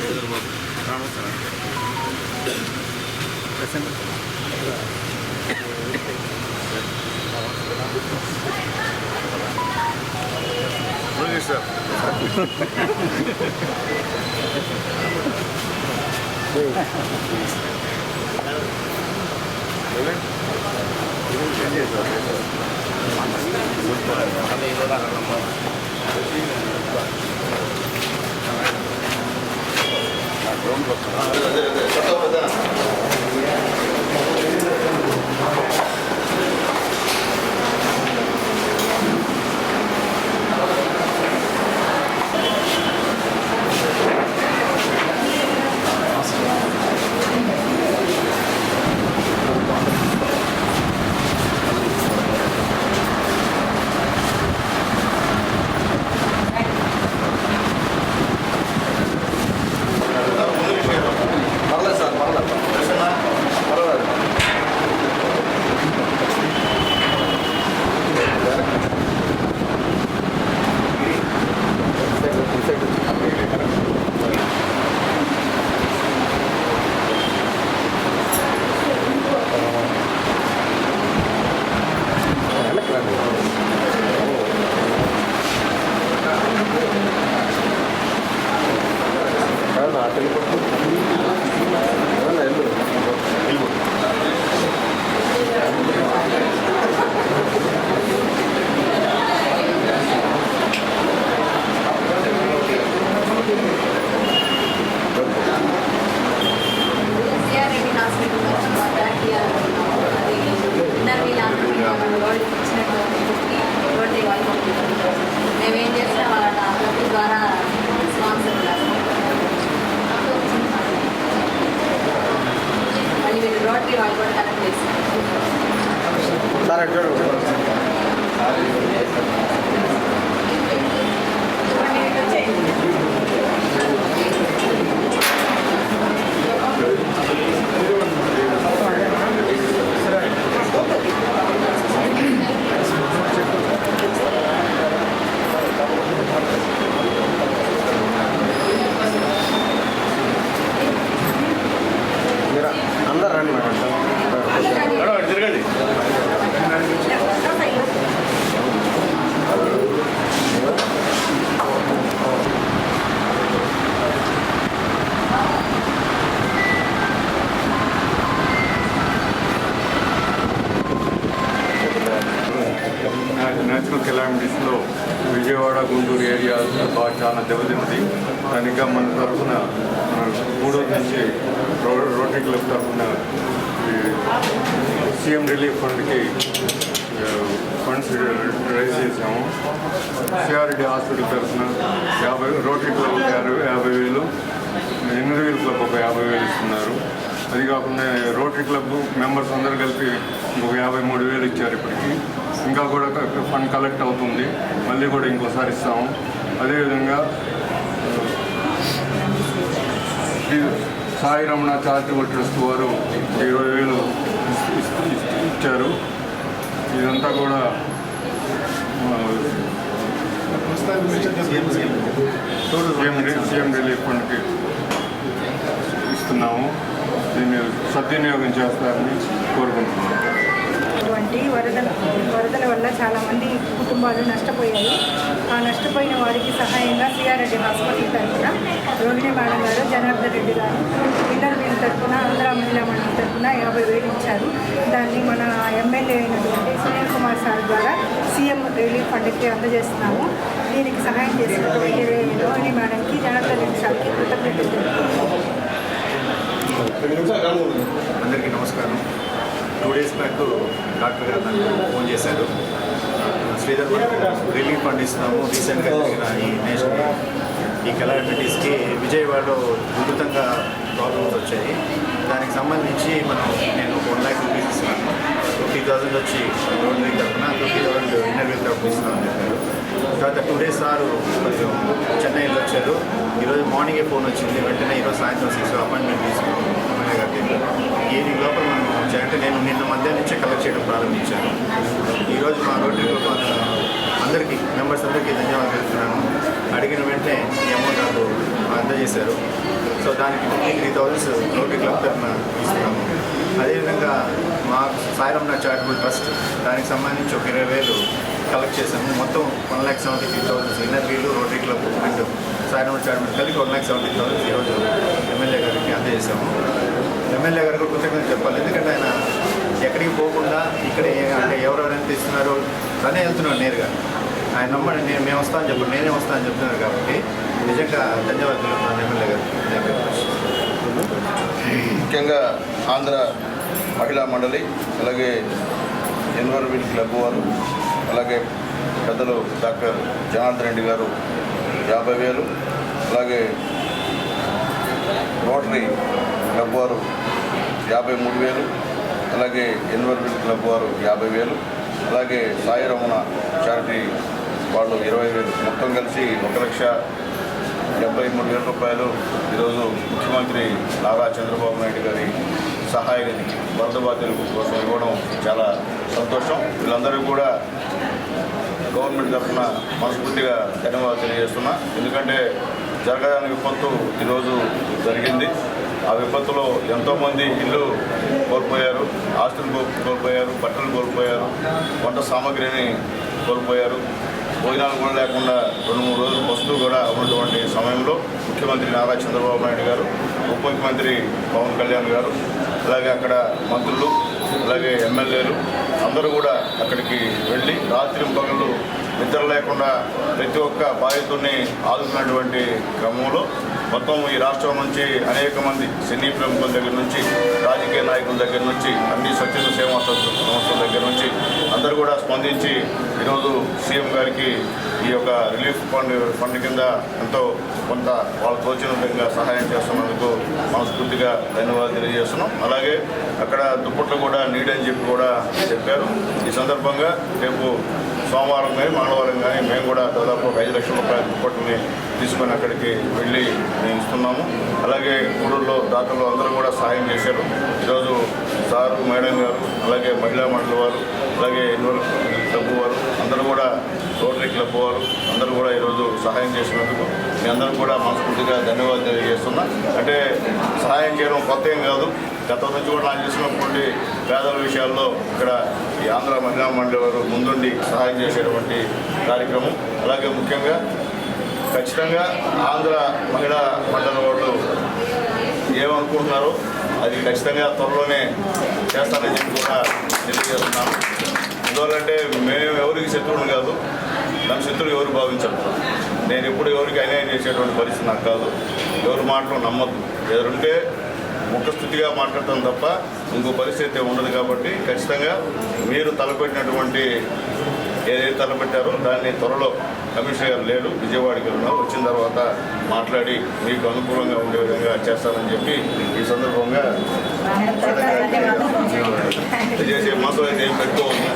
ಹೆದರ್ಬೋದು ರಾಮಸರ Prasanna sir sir Yeah. మీరు అందరు రండి మేడం తిరగండి Thank you. నేచురల్ కెలామిటీస్లో విజయవాడ గుంటూరు ఏరియా బాగా చాలా దెబ్బతింది. దానిగా మన తరఫున మూడో నుంచి రో రోటరీ క్లబ్ తరఫున సీఎం రిలీఫ్ ఫండ్కి ఫండ్స్ రైజ్ చేసాము సిఆర్డి హాస్పిటల్ తరఫున యాభై రోటరీ క్లబ్ ఒక యాభై యాభై వేలు ఎనిమిది క్లబ్ ఒక యాభై వేలు ఇస్తున్నారు. అది కాకుండా రోటరీ క్లబ్ మెంబర్స్ అందరూ కలిపి ఒక యాభై మూడు వేలు ఇచ్చారు ఇప్పటికి. ఇంకా కూడా ఫండ్ కలెక్ట్ అవుతుంది. మళ్ళీ కూడా ఇంకోసారి ఇస్తాము. అదేవిధంగా ఈ సాయి రమణ చారిటబుల్ ట్రస్ట్ వారు ఇరవై వేలు ఇచ్చారు. ఇదంతా కూడా సీఎం సీఎం రిలీఫ్ ఫండ్కి ఇస్తున్నాము. దీన్ని సద్వినియోగం చేస్తారని కోరుకుంటున్నాము. అటువంటి వరదల వరదల వల్ల చాలామంది కుటుంబాలు నష్టపోయాయి. ఆ నష్టపోయిన వారికి సహాయంగా సిఆర్రెడ్డి హాస్పిటల్ తరఫున రోహిణి మేడం గారు జనార్దన్ రెడ్డి గారు ఇన్నర్ వీల్ తరఫున ఆంధ్ర మహిళా మండలి తరఫున యాభై వేలు ఇచ్చారు. దాన్ని మన ఎమ్మెల్యే అయినటువంటి సునీల్ కుమార్ సార్ ద్వారా సీఎం రిలీఫ్ ఫండ్కి అందజేస్తున్నాము. దీనికి సహాయం చేసినటువంటి రోహిణి మేడంకి జనార్దన్ రెడ్డి సార్కి కృతజ్ఞతలు తెలుపుతున్నాము. అందరికీ నమస్కారం. టూ డేస్ బ్యాక్ డాక్టర్ గారు నాకు ఫోన్ చేశారు. శ్రీధర్ మనకు రిలీఫ్ ఫండ్ ఇస్తున్నాము రీసెంట్గా జరిగిన ఈ నేషనల్ ఈ కెలామిటీస్కి విజయవాడలో ఉధృతంగా ప్రాబ్లమ్స్ వచ్చాయి. దానికి సంబంధించి మనం నేను వన్ ల్యాక్ రూపీస్ ఇస్తున్నాను. ఫిఫ్టీ థౌసండ్ వచ్చి రోడ్రీ తరఫున ఫిఫ్టీ థౌసండ్ ఇంటర్వ్యూ తరఫున ఇస్తున్నాను చెప్పారు. తర్వాత టూ డేస్ సార్ కొంచెం చెన్నైలో వచ్చారు. ఈరోజు మార్నింగే ఫోన్ వచ్చింది. వెంటనే ఈరోజు సాయంత్రం సిక్స్ అపాయింట్మెంట్ తీసుకున్నాం ఎమ్మెల్యే గారి నిన్న మధ్యాహ్నం కలెక్ట్ చేయడం ప్రారంభించాను ఈరోజు మా రోడ్డు అందరికీ మెంబర్స్ అందరికీ ధన్యవాదాలు చెప్తున్నాను అడిగిన వెంటనే ఈ అమౌంట్ నాకు అందజేశారు. సో దానికి fifty three thousands Rotary club తరఫున ఇస్తున్నాము. అదేవిధంగా మా సాయిరమ్మ చారిటబుల్ ట్రస్ట్ దానికి సంబంధించి ఒక ఇరవై వేలు కలెక్ట్ చేశాము. మొత్తం one lakh seventy three thousands inner వీళ్ళు Rotary club and Sairamma charitable కలిపి వన్ ల్యాక్ సెవెంటీ థౌసండ్స్ ఈరోజు ఎమ్మెల్యే గారికి అందజేశాము. ఎమ్మెల్యే గారికి కూడా కృతజ్ఞత చెప్పాలి. ఎందుకంటే ఆయన ఎక్కడికి పోకుండా ఇక్కడ అంటే ఎవరెవరైనా తీస్తున్నారు తనే వెళ్తున్నాడు నేరుగా. ఆయన నమ్మని నేను మేము వస్తాను చెప్పండి. నేనే వస్తాను చెప్తున్నారు కాబట్టి నిజంగా ధన్యవాదాలు తెలుపుతున్నాను ఎమ్మెల్యే గారు ముఖ్యంగా ఆంధ్ర మహిళా మండలి అలాగే ఎన్వైరన్మెంట్ క్లబ్ వారు అలాగే పెద్దలు డాక్టర్ జనార్దన్ రెడ్డి గారు యాభై వేలు అలాగే రోటరీ క్లబ్ వారు యాభై మూడు వేలు అలాగే ఎన్వైర్మెంట్ క్లబ్ వారు యాభై వేలు అలాగే సాయి రమణ చారిటీ వాళ్ళు ఇరవై వేలు. మొత్తం కలిసి ఒక లక్ష డెబ్బై మూడు వేల రూపాయలు. ఈరోజు ముఖ్యమంత్రి నారా చంద్రబాబు నాయుడు గారి సహాయ నిధికి వరద బాధ్యుల కోసం ఇవ్వడం చాలా సంతోషం. వీళ్ళందరికీ కూడా గవర్నమెంట్ తరఫున మనస్ఫూర్తిగా ధన్యవాదాలు తెలియజేస్తున్నా. ఎందుకంటే జరగడానికి విపత్తు ఈరోజు జరిగింది. ఆ విపత్తులో ఎంతోమంది ఇల్లు కోల్పోయారు ఆస్తులు కోల్పోయారు బట్టలు కోల్పోయారు వంట సామాగ్రిని కోల్పోయారు. భోజనాలు కూడా లేకుండా రెండు మూడు రోజులు వస్తువు కూడా ఉన్నటువంటి సమయంలో ముఖ్యమంత్రి నారా చంద్రబాబు నాయుడు గారు ఉప ముఖ్యమంత్రి పవన్ కళ్యాణ్ గారు అలాగే అక్కడ మంత్రులు అలాగే ఎమ్మెల్యేలు అందరూ కూడా అక్కడికి వెళ్ళి రాత్రి పగలు నిద్ర లేకుండా ప్రతి ఒక్క బాధితుడిని ఆదుకున్నటువంటి క్రమంలో మొత్తం ఈ రాష్ట్రం నుంచి అనేక మంది సినీ ప్రముఖుల దగ్గర నుంచి రాజకీయ నాయకుల దగ్గర నుంచి అన్ని స్వచ్ఛంద సేవా సంస్థల దగ్గర నుంచి అందరూ కూడా స్పందించి ఈరోజు సీఎం గారికి ఈ యొక్క రిలీఫ్ ఫండ్ ఫండ్ కింద ఎంతో కొంత వాళ్ళ తోచిన విధంగా సహాయం చేస్తున్నందుకు మనస్ఫూర్తిగా ధన్యవాదాలు తెలియజేస్తున్నాం. అలాగే అక్కడ దుప్పట్లు కూడా నీడని చెప్పి కూడా చెప్పారు. ఈ సందర్భంగా రేపు సోమవారం కానీ మంగళవారం కానీ మేము కూడా దాదాపు ఒక ఐదు లక్షల రూపాయల దుప్పట్లని తీసుకొని అక్కడికి వెళ్ళి మేము ఇస్తున్నాము. అలాగే గూడూరులో దాతలు అందరూ కూడా సహాయం చేశారు. ఈరోజు సారు మేడం గారు అలాగే మహిళా మండలి వారు అలాగే ఎన్వల్ క్లబ్ వారు అందరూ కూడా రోటరీ క్లబ్ వారు అందరూ కూడా ఈరోజు సహాయం చేసినందుకు మీ అందరూ కూడా మనస్ఫూర్తిగా ధన్యవాదాలు తెలియజేస్తున్నా. అంటే సహాయం చేయడం కొత్త ఏం కాదు. గత నుంచి కూడా నాకు చేసినటువంటి పేదల విషయాల్లో ఇక్కడ ఈ ఆంధ్ర మహిళా మండలి వారు ముందుండి సహాయం చేసేటువంటి కార్యక్రమం. అలాగే ముఖ్యంగా ఖచ్చితంగా ఆంధ్ర మహిళా మండలం వాళ్ళు ఏమనుకుంటున్నారో అది ఖచ్చితంగా త్వరలోనే చేస్తానని చెప్పి కూడా తెలియజేస్తున్నాను. ఎందువల్లంటే మేము ఎవరికి శత్రువులు కాదు నన్ను శత్రువులు ఎవరు భావించరు. నేను ఎప్పుడు ఎవరికి అన్యాయం చేసేటువంటి పరిస్థితి నాకు కాదు. ఎవరి మాటలు నమ్మద్దు. ఎదురుంటే ముఖస్థుతిగా మాట్లాడటం తప్ప ఇంకో పరిస్థితి ఉండదు కాబట్టి ఖచ్చితంగా మీరు తలపెట్టినటువంటి ఏదైతే తలపెట్టారో. దాన్ని త్వరలో కమిషనర్ గారు లేడు. విజయవాడకి వెళ్ళినా వచ్చిన తర్వాత మాట్లాడి మీకు అనుకూలంగా ఉండే విధంగా చేస్తారని చెప్పి ఈ సందర్భంగా దయచేసి మాతో అయితే ఏం పెట్టుకోవద్దు.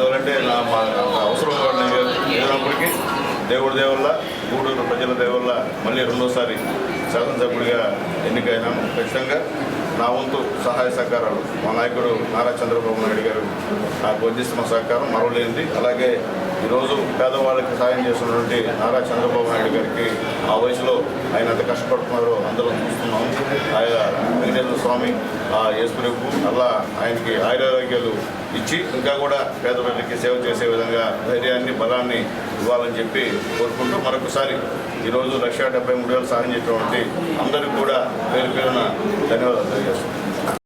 ఎవరంటే నా మా అవసరం కూడా దేవుడి దేవల్ల గూడూరు ప్రజల దేవల్ల మళ్ళీ రెండోసారి శాసనసభ్యుడిగా ఎన్నికైనా ఖచ్చితంగా నా వంతు సహాయ సహకారాలు. మా నాయకుడు నారా చంద్రబాబు నాయుడు గారు నాకు అందిస్తున్న సహకారం మరవలేనిది. అలాగే ఈరోజు పేదవాళ్ళకి సాయం చేస్తున్నటువంటి నారా చంద్రబాబు నాయుడు గారికి ఆ వయసులో ఆయన ఎంత కష్టపడుతున్నారో అందరూ చూస్తున్నాం. ఆయన స్వామి ఆ యేసుప్రభు అలా ఆయనకి ఆయురారోగ్యాలు ఇచ్చి ఇంకా కూడా పేద ప్రజలకి సేవ చేసే విధంగా ధైర్యాన్ని బలాన్ని ఇవ్వాలని చెప్పి కోరుకుంటూ మరొకసారి ఈరోజు లక్ష డెబ్బై మూడు వేలు సాయం చేసినటువంటి అందరికీ కూడా పేరు పేరున ధన్యవాదాలు తెలియజేస్తున్నాను